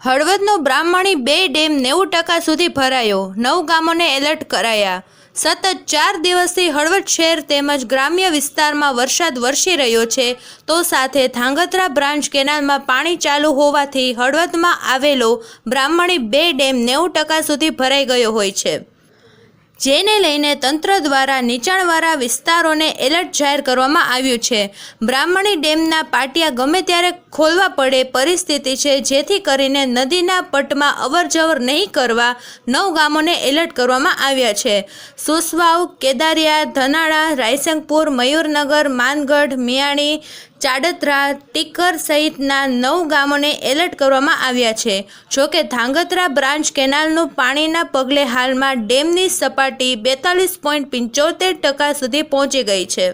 હળવદનો બ્રાહ્મણી બે ડેમ નેવું ટકા સુધી ભરાયો. નવ ગામોને એલર્ટ કરાયા. સતત ચાર દિવસથી હળવદ શહેર તેમજ ગ્રામ્ય વિસ્તારમાં વરસાદ વરસી રહ્યો છે. તો સાથે ધાંગધ્રા બ્રાન્ચ કેનાલમાં પાણી ચાલુ હોવાથી હળવદમાં આવેલો બ્રાહ્મણી બે ડેમ નેવું ટકા સુધી ભરાઈ ગયો હોય છે. જેને લઈને તંત્ર દ્વારા નીચાણવાળા વિસ્તારોને એલર્ટ જાહેર કરવામાં આવ્યું છે. બ્રાહ્મણી ડેમના પાટિયા ગમે ત્યારે ખોલવા પડે પરિસ્થિતિ છે, જેથી કરીને નદીના પટમાં અવરજવર નહીં કરવા નવ ગામોને એલર્ટ કરવામાં આવ્યા છે. સુસવાવ કેદારિયા, ધનાળા, રાયસંગપુર, મયુરનગર, માનગઢ, મિયાણી ચાડત્રા ટીકર સહિતના નવ ગામોને એલર્ટ કરવામાં આવ્યા છે. જોકે ધાંગધ્રા બ્રાન્ચ કેનાલનું પાણીના પગલે હાલમાં ડેમની સપાટી બેતાલીસ પોઈન્ટ પંચોતેર ટકા સુધી પહોંચી ગઈ છે.